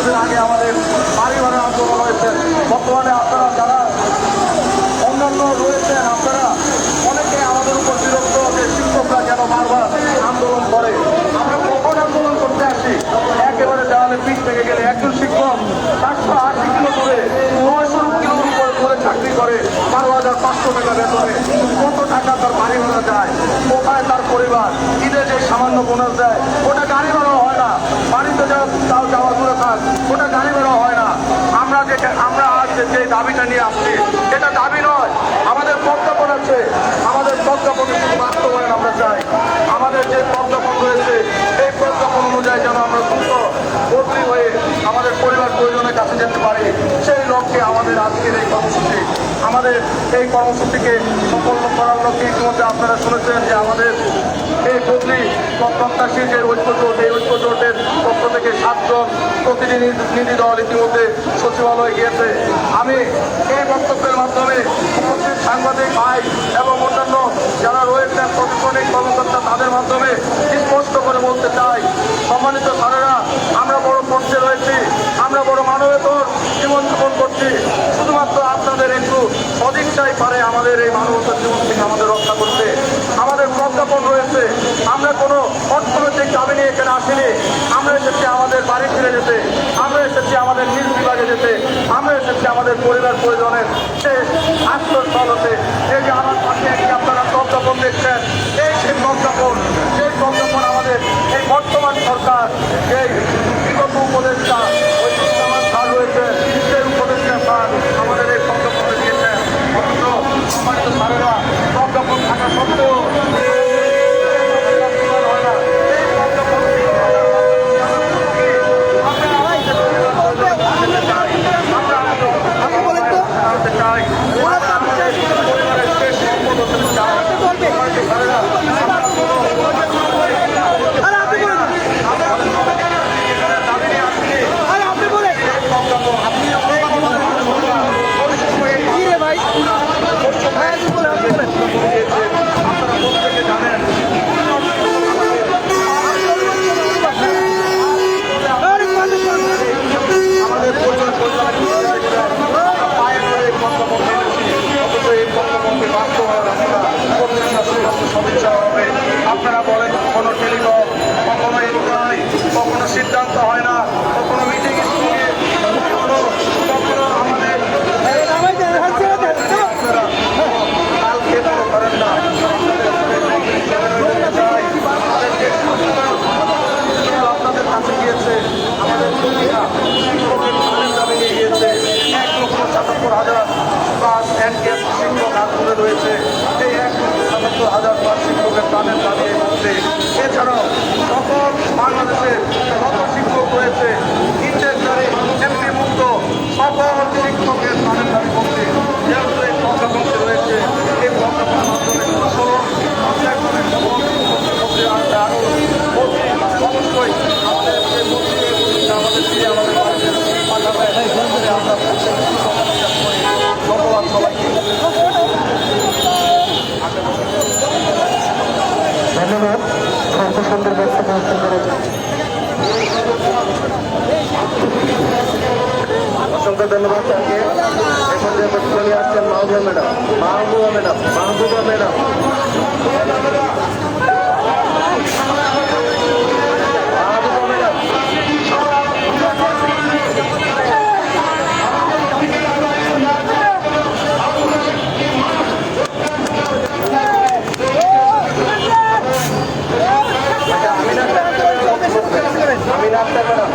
কিছুদিন আগে আমাদের বাড়ি ভাড়া আন্দোলন হয়েছে। বর্তমানে আপনারা যারা অন্যান্য রয়েছেন, আপনারা অনেকে আমাদের উপর বিরক্ত যে শিক্ষকরা কেন বারবার আন্দোলন করে। আমরা কখন আন্দোলন করতে আসি? একেবারে দেওয়ালে পিঠ থেকে গেলে একজন শিক্ষক চারশো আশি কিলো করে, নয়শো কিলো করে চাকরি করে, বারো হাজার পাঁচশো টাকা বেতনে। কত টাকা তার বাড়ি ভাড়া যায়, কোথায় তার পরিবার, ঈদে যে সামান্য বোনাস দেয়, ওটা গাড়ি ভাড়া হয় না। বাড়িতে যা তাও যাওয়া দূরে থাক ওটা গাড়ি ভাড়া হয় না আমরা যে আমরা আজ যে- দাবিটা নিয়ে আসছি। এটা দাবি নয়, আমাদের প্রজ্ঞাপন আছে আমাদের প্রজ্ঞাপনের শুধু বাস্তবায়ন আমরা চাই। আমাদের যে প্রজ্ঞাপন রয়েছে, এই প্রজ্ঞাপন অনুযায়ী যেন আমরা দ্রুত বদলি হয়ে আমাদের পরিবার পরিজনের কাছে যেতে পারি, সেই লক্ষ্যে আমাদের আজকের এই কর্মসূচি, আমাদের এই কর্মসূচিকে সফল করার লক্ষ্যে ইতিমধ্যে আপনারা শুনেছেন যে আমাদের এই বদলি প্রত্যাশী যে ঐক্য জোট, এই ঐক্য জোটের পক্ষ থেকে সাতজন প্রতিনিধি দল ইতিমধ্যে সচিবালয়ে গিয়েছে। আমি এই বক্তব্যের মাধ্যমে উপস্থিত সাংবাদিক ভাই এবং অন্যান্য যারা রয়েছেন প্রশাসনিক কর্মকর্তা, তাদের মাধ্যমে স্পষ্ট করে বলতে চাই, সম্মানিত স্যারেরা, আমরা বড় কষ্টে রয়েছি, আমরা বড় মানবেতর জীবনযাপন করছি। শুধুমাত্র আপনাদের একটু সদিচ্ছাই পারে আমাদের এই মানবতার জীবন থেকে আমাদের রক্ষা করতে। আমাদের প্রজ্ঞাপন রয়েছে। আমরা কোনো অর্থনৈতিক দাবি নিয়ে এখানে আসিনি। আমরা এসেছি আমাদের বাড়ি ফিরে যেতে। আমরা এসেছি আমাদের নিজ বিভাগে যেতে। আমরা এসেছি আমাদের পরিবার পরিজনের শেষ আত্মস্থল হতে এই যে আমার পাশে একটি আপনারা প্রজ্ঞাপন দেখছেন এই সেই প্রজ্ঞাপন সেই প্রজ্ঞাপন আমাদের এই বর্তমান সরকার এই বিগত উপদেষ্টা ওই আমার স্যার রয়েছে সেই উপদেষ্টা স্যার আমাদের এই প্রজ্ঞাপনে দিয়েছেন অথচ সম্মানিত স্যারেরা প্রজ্ঞাপন থাকা সত্ত্বেও হয় না। এই প্রজ্ঞাপন আপনি বলেন তো জানাতে চাই ওরা তো আপনি চাই পরিবারের শেষ সম্পদ হতে চাই বলবে আরে আপনি বলেন দাবি নিয়ে আসছি আরে আপনি বলেন কি রে ভাই হ্যাঁ আপনি বলেন আপনি বলেন আপনারা প্রত্যেকে জানেন আরে মানুষ আমাদের পরিবার পরিচালনা পায়ে ধরে এই প্রজ্ঞাপন মেনেছি অথচ এই প্রজ্ঞাপনকে বাস্তবায়ন আমরা করতে চাচ্ছি সমস্যা হবে আপনারা বলেন কখনো টেলিকম কখনো এনকাই কখনো সিদ্ধান্ত হয় না কখনো মিটিং স্কুলে কখনো কখনো আমাদের নামাই দেন হাত ছেড়ে দেন চলো। আপনারা কাল খেতে পারেন না আপনাদের কাছে গিয়েছে আমাদের কর্মীরা শিক্ষকের কাজের দাবি নিয়ে গিয়েছে এক লক্ষ সাতাত্তর হাজার পাঁচ এনকেএস শিক্ষক আন্দোলনে রয়েছে এই এক হাজার পাঁচ শিক্ষকের এছাড়াও সকল বাংলাদেশের যত শিক্ষক রয়েছে ইন্টারনারি এমপি মুক্ত সকল শিক্ষকের প্রাণের দাবি করছে যেহেতু এই প্রজ্ঞাপনটি রয়েছে এই প্রজ্ঞাপনের মাধ্যমে সহ পর্যায়ক্রমে সকল শিক্ষকদের মধ্যে আসবে আরও অতি অবশ্যই আমাদের যে মন্ত্রী আমাদের দিয়ে আমাদের বাড়িতে পাঠাবে আমরা ধন্যবাদ সবাইকে ধন্যবাদ অল্প সুন্দর বক্তব্য ব্যক্ত করার জন্য। অসংখ্য ধন্যবাদ স্যারকে এখন যে নিয়ে আসছেন Mahbuba madam. Mahbuba madam Mahbuba madam. Mahbuba madam. আচ্ছা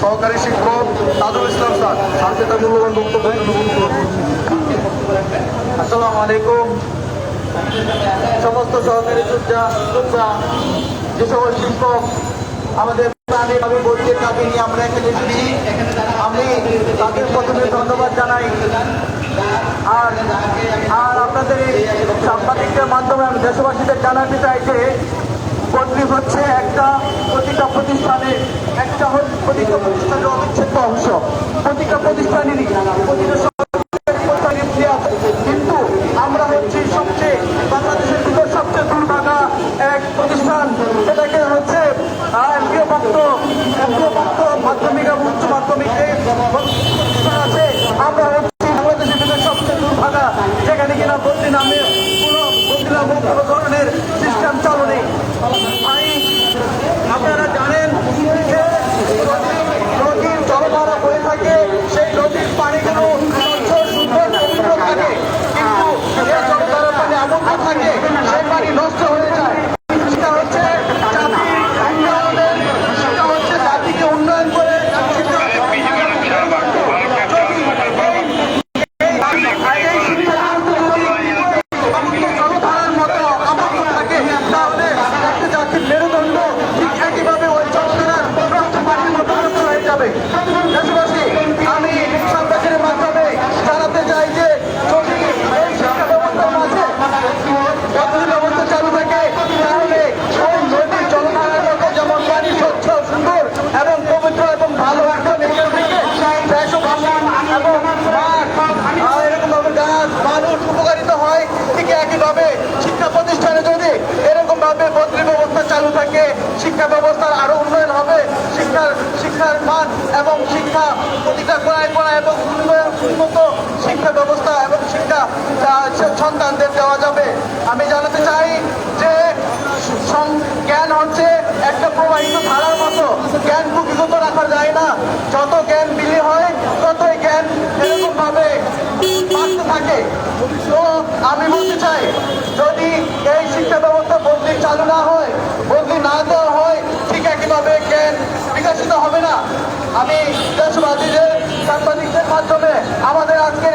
সহকারী শিক্ষক তাজুল ইসলাম স্যার। স্যারকে তার মূল্যবান বক্তব্য আসসালামু আলাইকুম। সমস্ত সহকারী যোদ্ধা যোদ্ধা, যে সকল শিক্ষক, আমাদের প্রাণে আমি বলছি তাকে নিয়ে আমরা এখানে এসেছি। আমি তাকে প্রথমে ধন্যবাদ জানাই। আর আর আপনাদের এই সাংবাদিকদের মাধ্যমে আমি দেশবাসীদের জানাতে চাই যে, বদলি হচ্ছে একটা প্রতিটা প্রতিষ্ঠানের একটা প্রতিটা প্রতিষ্ঠানের অবিচ্ছেদ্য অংশ। প্রতিটা প্রতিষ্ঠানেরই প্রতিটা প্রতিষ্ঠান সেটাকে হচ্ছে আইনপ্রিয় ভক্ত হবে, শিক্ষা প্রতিষ্ঠানে যদি এরকম ভাবে বদলি ব্যবস্থা চালু থাকে, শিক্ষা ব্যবস্থার আরও উন্নয়ন হবে, শিক্ষার শিক্ষার মান এবং শিক্ষা প্রতিটা কোনায় কোনায় এবং উন্নত শিক্ষা ব্যবস্থা এবং শিক্ষা সন্তানদের দেওয়া যাবে। আমি জানাতে চাই যে জ্ঞান হচ্ছে একটা প্রবাহিত ধারার মতো। জ্ঞান কুকিগত রাখা যায় না। যত জ্ঞান বিলি হয়, ততই জ্ঞান এরকম ভাবে থাকে। তো আমি বলতে চাই, যদি এই শিক্ষা ব্যবস্থা বদলি চালু না হয়, বদলি না দেওয়া হয়, ঠিক একইভাবে জ্ঞান বিকশিত হবে না। আমি দেশবাসীদের, সাংবাদিকদের মাধ্যমে আমাদের আজকের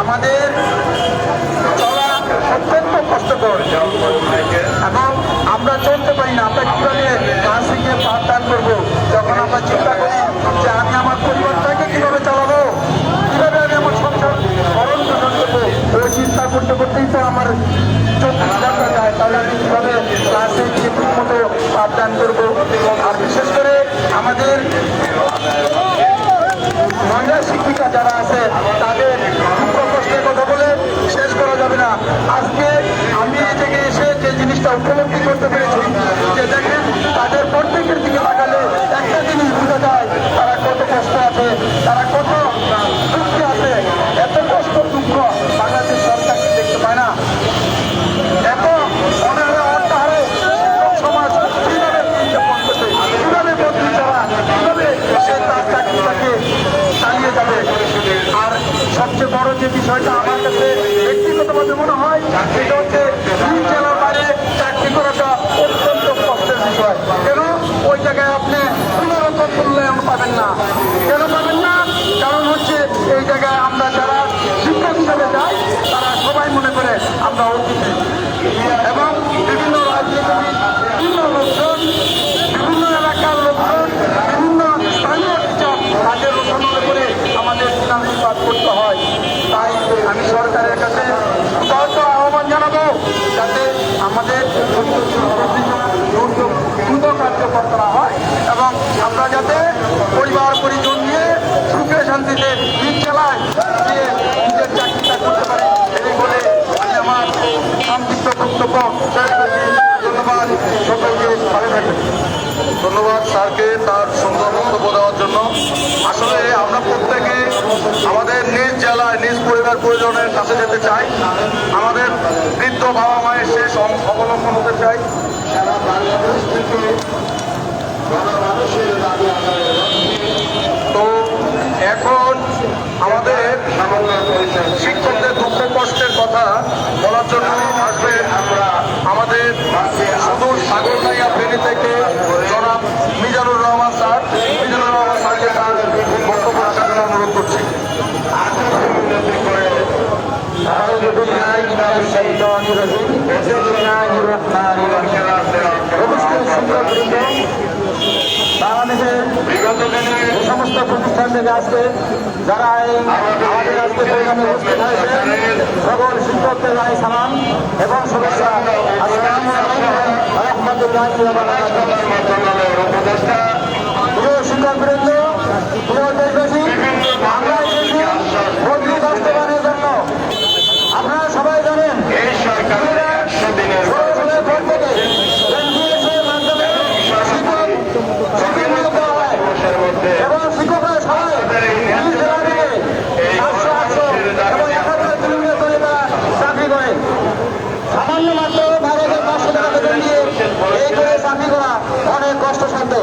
আমাদের চলা অত্যন্ত কষ্টকর। এবং আমরা চলতে পারি না, আমরা কীভাবে নার্সিংয়ে পাঠদান করব? যখন আমরা চিন্তা করি যে আমি আমার পরিবারটাকে কীভাবে চালাবো, কীভাবে আমি আমার সংসার ভরণ পোষণ করব ওই চিন্তা করতে করতেই তো আমার চব্বিশ ঘণ্টা যায় তাহলে আমি কীভাবে ক্লাসে গিয়ে ঠিক মতো পাঠদান করব? আর বিশেষ করে আমাদের মহিলা শিক্ষিকা যারা আছে, তাদের কষ্টের কথা বলে শেষ করা যাবে না। আজকে আমি এই জায়গায় এসে যে জিনিসটা উপলব্ধি করতে পেরেছি, যে দেখেন তাদের প্রত্যেকের দিকে তাকালে একটা জিনিস বোঝা যায় তারা কত কষ্ট আছে তারা কত দুঃখে আছে এত কষ্ট দুঃখ বাংলাদেশ সরকার দেখতে পায় না এত অনাহারে অর্থাহারে শিক্ষক সমাজ কীভাবে দিন যাপন করবে কীভাবে বদলি যারা কীভাবে সে তার চাকরিটাকে চালিয়ে যাবে আর সবচেয়ে বড় যে বিষয়টা আমার কাছে ব্যক্তিগতভাবে মনে হয় সেটা হচ্ছে দুই জেলার বাইরে চাকরি করাটা অত্যন্ত কষ্টের বিষয় কেন ওই জায়গায় আপনি কোনো রকম মূল্যায়ন পাবেন না। কেন পাবেন না? কারণ হচ্ছে এই জায়গায় আমরা যারা শিক্ষক হিসেবে যাই, তারা সবাই মনে করে আমরা অতিথি এবং বিভিন্ন রাজনীতিবিদ, বিভিন্ন লোকজন, বিভিন্ন এলাকার লোকজন, বিভিন্ন স্থানীয় টিচার তাদের অনুসরণ করে আমাদের দিনানুপাত করতে হয়। তাই আমি সরকারের কাছে উদাহরণ আহ্বান জানাব, যাতে আমাদের দ্রুত কার্যকর করা হয় এবং আমরা যাতে পরিবার, পরিজন নিয়ে সুখে শান্তিতে দিন চালায় বলে ধন্যবাদ। স্যারকে তার সুন্দর বক্তব্য দেওয়ার জন্য। আসলে আমরা প্রত্যেকে আমাদের নিজ জেলায়, নিজ পরিবার, পরিজনের কাছে যেতে চাই। আমাদের বৃদ্ধ বাবা মায়ের শেষ অবলম্বন হতে চাই। তো এখন আমাদের শিক্ষকদের দুঃখ কষ্টের কথা বলার জন্য আসবেন আমাদের সুদূর সাগরনাইয়া ফেনী থেকে জনাব মিজানুর রহমান স্যার মিজানুর রহমান স্যারকে তার বক্তব্য রাখার জন্য অনুরোধ করছি أعوذ بالله من الشيطان الرجيم بسم الله الرحمن الرحيم সমস্ত প্রতিষ্ঠান থেকে আজকে যারা এই আমাদের আজকে প্রোগ্রামে উপস্থিত হয়েছে সকল শিক্ষকদের জানাই সালাম এবং শুভেচ্ছা। আসসালামু আলাইকুম রহমতুল্লাহ। প্রিয় শিক্ষকবৃন্দ প্রিয় দেশবাসী আমরা এসেছি বদলি বাস্তবায়নের জন্য। আপনারা সবাই জানেন ষোলো সালের পর থেকে NPS এর মাধ্যমে শিক্ষক শিক্ষক নিয়োগ দেওয়া হয় এবং শিক্ষকরা সবাই নিজ জেলা থেকে সাতশো আটশো এবং এক হাজার কিলোমিটার করে তারা চাকরি করে সামান্য মাত্র ভারতের পাঁচশো টাকা বেতন দিয়ে এই করে চাকরি করা অনেক কষ্টসাধ্য।